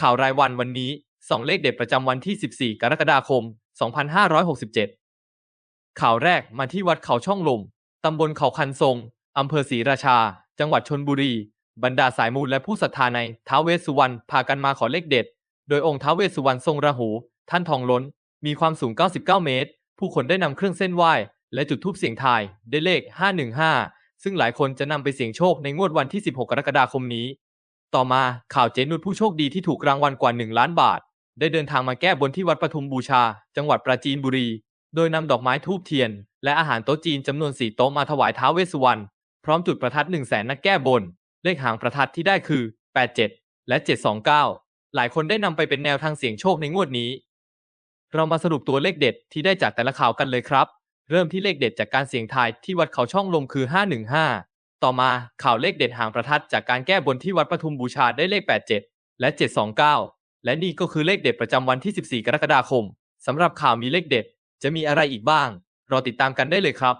ข่าวรายวันวันนี้ 2 เลขเด็ดประจำวันที่ 14 กรกฎาคม 2567 ข่าวแรกมาที่วัดเขาช่องลม ตำบลเขาคันทรง อำเภอศรีราชา จังหวัดชนบุรี บรรดาสายมูลและผู้ศรัทธาในท้าวเวสสุวรรณพากันมาขอเลขเด็ด โดยองค์ท้าวเวสสุวรรณทรงราหู ท่านทองล้น มีความสูง 99 เมตร ผู้คนได้นำเครื่องเส้นไหว้ และจุดธูปเสียงทายได้เลข 515 ซึ่งหลายคนจะนำไปเสี่ยงโชคในงวดวันที่ 16 กรกฎาคมนี้ ต่อมาข่าวเจนุชผู้โชคดีที่ถูกรางวัลกว่า 1 ล้านบาท ได้เดินทางมาแก้บนที่วัดปทุมบูชา จังหวัดปราจีนบุรี โดยนำดอกไม้ทูบเทียน และอาหารโต๊ะจีนจำนวน4โต๊ะมาถวายท้าวเวสสุวรรณพร้อมจุดประทัด1 0 0 0 0แสนนักแก้บน เลขหางประทัดที่ได้คือ 87 และ 729 หลายคนได้นำไปเป็นแนวทางเสี่ยงโชคในงวดนี้ เรามาสรุปตัวเลขเด็ดที่ได้จากแต่ละข่าวกันเลยครับ เริ่มที่เลขเด็ดจากการเสี่ยงทายที่วัดเขาช่องลมคือ 515 ต่อมาข่าวเลขเด็ดหางประทัดจากการแก้บนที่วัดปทุมบูชาได้เลข 87 และ 729 และนี่ก็คือเลขเด็ดประจำวันที่ 14 กรกฎาคมสำหรับข่าวมีเลขเด็ด จะมีอะไรอีกบ้าง รอติดตามกันได้เลยครับ